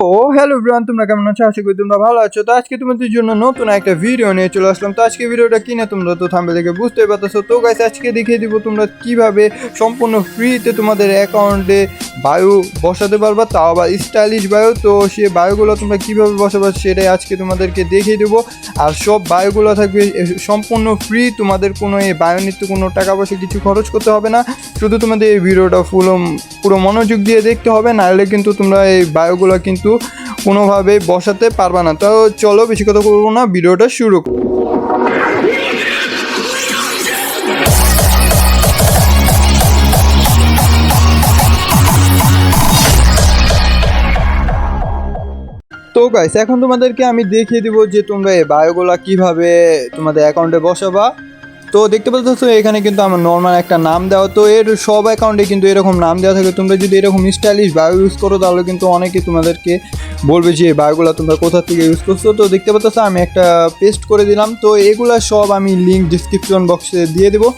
ও hello bran তোমরা কেমন আছো? আশা করি তোমরা ভালো আছো। তো আজকে তোমাদের জন্য নতুন একটা ভিডিও নিয়ে চলে আসলাম। তো আজকে ভিডিওটা কিনে তোমরা তো থামবে দেখে বুঝতে পারতেছো। তো গাইস আজকে দেখিয়ে দিব তোমরা কীভাবে সম্পূর্ণ ফ্রিতে তোমাদের অ্যাকাউন্টে বায়ু বসাতে পারবা। তাও আবার স্টাইলিশ বায়ু। তো সে বায়ুগুলো তোমরা কীভাবে বসাবা সেটাই আজকে তোমাদেরকে দেখিয়ে দেবো। আর সব বায়ুগুলো থাকবে সম্পূর্ণ ফ্রি তোমাদের কোনো এই বায়ু নিতে কোনো টাকা পয়সা কিছু খরচ করতে হবে না। শুধু তোমাদের এই ভিডিওটা ফুল পুরো মনোযোগ দিয়ে দেখতে হবে। নাহলে কিন্তু তোমরা এই বায়ুগুলো কিন্তু কোনোভাবে বসাতে পারবা না তো চলো বেশি কথা বলব না, ভিডিওটা শুরু করো। তো গাইস এখন তোমাদেরকে আমি দেখিয়ে দিব যে তোমরা এই বায়োগুলা কীভাবে তোমাদের অ্যাকাউন্টে বসাবা তো দেখতে পাচ্ছ এখানে কিন্তু আমার নর্মাল একটা নাম দেওয়া, তো এর সব অ্যাকাউন্টে কিন্তু এরকম নাম দেওয়া থাকে। তোমরা যদি এরকম স্টাইলিশ বায়ো ইউজ করো, তাহলে কিন্তু অনেকে তোমাদেরকে বলবে যে বায়োগুলো তোমরা কোথা থেকে ইউজ করছ? তো দেখতে পাচ্ছ, আমি একটা পেস্ট করে দিলাম। তো এগুলা সব আমি লিঙ্ক ডিসক্রিপশন বক্সে দিয়ে দেবো।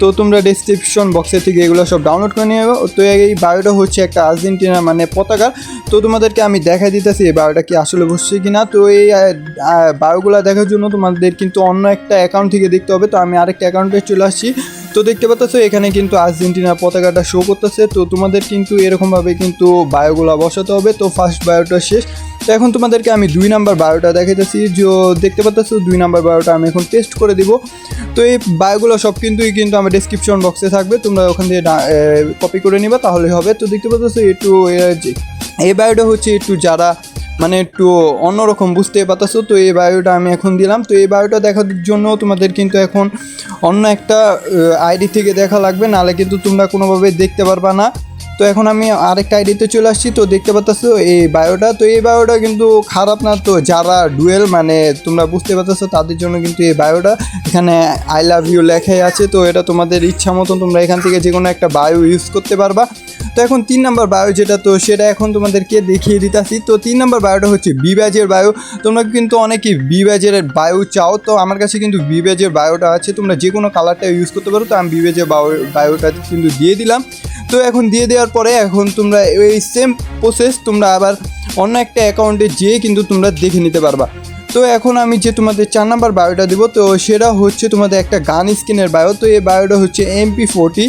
তো তোমরা ডিসক্রিপশন বক্সে থেকে এগুলো সব ডাউনলোড করে নিয়ে তো এই বায়োটা হচ্ছে একটা আর্জেন্টিনা মানে পতাকা। তো তোমাদেরকে আমি দেখাই দিতেছি এই বায়োটা কি আসলে বসছে কি না তো এই বায়োগুলো দেখার জন্য তোমাদের কিন্তু অন্য একটা অ্যাকাউন্ট থেকে দেখতে হবে। তো আমি আরেকটা অ্যাকাউন্টে চলে আসছি। তো দেখতে পাচ্ছ, এখানে কিন্তু আর্জেন্টিনার পতাকাটা শো করতেছে। তো তোমাদের কিন্তু এরকমভাবে কিন্তু বায়োগুলো বসাতে হবে। তো ফার্স্ট বায়োটা শেষ। তো এখন তোমাদেরকে আমি দুই নাম্বার বায়োটা দেখাইতেছি। যে দেখতে পাচ্ছ, দুই নাম্বার বায়োটা আমি এখন টেস্ট করে দিব। তো এই বায়োগুলো সব কিন্তুই কিন্তু আমার ডিসক্রিপশন বক্সে থাকবে। তোমরা ওখান থেকে কপি করে নিবা তাহলে হবে। তো দেখতে পাচ্ছ একটু এই বায়োটা হচ্ছে একটু যারা মানে একটু অন্যরকম, বুঝতে পারতেছো? তো এই বায়োটা আমি এখন দিলাম। তো এই বায়োটা দেখার জন্য তোমাদের কিন্তু এখন অন্য একটা আইডি থেকে দেখা লাগবে। নাহলে কিন্তু তোমরা কোনোভাবে দেখতে পারবা না। তো এখন আমি আরেকটা আইডিতে চলে আসছি। তো দেখতে পাচ্ছ এই বায়োটা তো এই বায়োটা কিন্তু খারাপ না তো, যারা ডুয়েল মানে তোমরা বুঝতে পারতেছো তাদের জন্য কিন্তু এই বায়োটা এখানে আই লাভ ইউ লেখাই আছে, তো এটা তোমাদের ইচ্ছা মতন তোমরা এখান থেকে যে কোনো একটা বায়ো ইউজ করতে পারবা। তো এখন তিন নাম্বার বায়ো যেটা, তো সেটা এখন তোমাদেরকে দেখিয়ে দিতেছি। তো তিন নাম্বার বায়োটা হচ্ছে বি ব্যাজের বায়ো। তোমরা কিন্তু অনেকে বি ব্যাজের বায়ো চাও, তো আমার কাছে কিন্তু বি ব্যাজের বায়োটা আছে। তোমরা যে কোনো কালারটা ইউজ করতে পারো, তো আমি বি ব্যাজের বায়ো, বায়োটা কিন্তু দিয়ে দিলাম। তো এখন দিয়ে দেওয়ার পরে এখন তোমরা এই সেম প্রসেস তোমরা আবার অন্য একটা অ্যাকাউন্টে যেয়ে কিন্তু তোমরা দেখে নিতে পারবা। তো এখন আমি যে তোমাদের চার নাম্বার বায়োটা দেবো, তো সেটা হচ্ছে তোমাদের একটা গান স্কিনের বায়ো তো এই বায়োটা হচ্ছে এমপি ফোরটি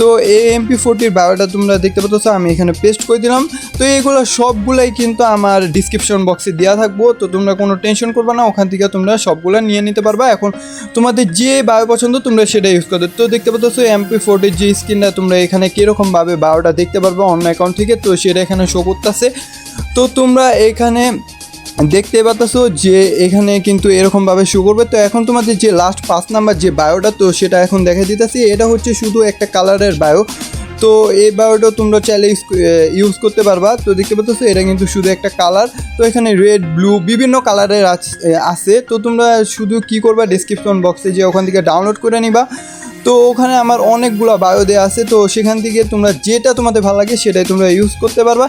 তো এই এমপি ফোরটির বায়োটা তোমরা দেখতে পাচ্ছ, আমি এখানে পেস্ট করে দিলাম। তো এগুলো সবগুলাই কিন্তু আমার ডিসক্রিপশন বক্সে দেওয়া থাকব, তো তোমরা কোনো টেনশন করবে না, ওখান থেকে তোমরা সবগুলো নিয়ে নিতে পারবা। এখন তোমাদের যে বায়ো পছন্দ, তোমরা সেটা ইউজ করবে। তো দেখতে পাচ্ছ এমপি ফোরটির যে স্ক্রিনটা তোমরা এখানে কীরকমভাবে বায়োটা দেখতে পারবে অন্য অ্যাকাউন্ট থেকে, তো সেটা এখানে শো করতেছে। তো তোমরা এখানে দেখতে পাচ্ছ যে এখানে কিন্তু এরকমভাবে শো করবে। তো এখন তোমাদের যে লাস্ট পাঁচ নাম্বার যে বায়োটা তো সেটা এখন দেখা দিতেছি। এটা হচ্ছে শুধু একটা কালারের বায়ো তো এই বায়োটা তোমরা চাইলে ইউজ করতে পারবা। তো দেখতে পাচ্ছ এটা কিন্তু শুধু একটা কালার তো এখানে রেড ব্লু বিভিন্ন কালারের আছে তো তোমরা শুধু কি করবা ডিসক্রিপশন বক্সে যে ওখান থেকে ডাউনলোড করে নিবা। তো ওখানে আমার অনেকগুলো বায়ো দেওয়া আছে। তো সেখান থেকে তোমরা যেটা তোমাদের ভালো লাগে, সেটাই তোমরা ইউজ করতে পারবা।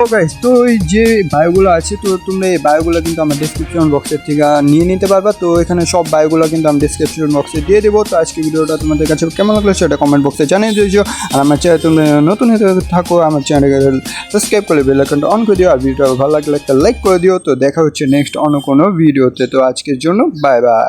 তো গাইস তো এই যে বায়োগুলো আছে, তো তোমরা এই বায়োগুলো কিন্তু আমার ডিসক্রিপশন বক্সের থেকে নিয়ে নিতে পারবা। তো এখানে সব বায়োগুলো কিন্তু আমি ডিসক্রিপশন বক্সে দিয়ে দেবো। তো আজকে ভিডিওটা তোমাদের কাছে কেমন লাগল সেটা কমেন্ট বক্সে জানিয়ে দিয়েছ। আর আমার চ্যানেল তুমি নতুন হতে থাকো, আমার চ্যানেলকে সাবস্ক্রাইব করে বেল আইকনটা অন করে দিও। আর ভিডিওটা ভালো লাগলে একটা লাইক করে দিও। তো দেখা হচ্ছে নেক্সট অন্য কোনো ভিডিওতে তো। আজকের জন্য বাই বাই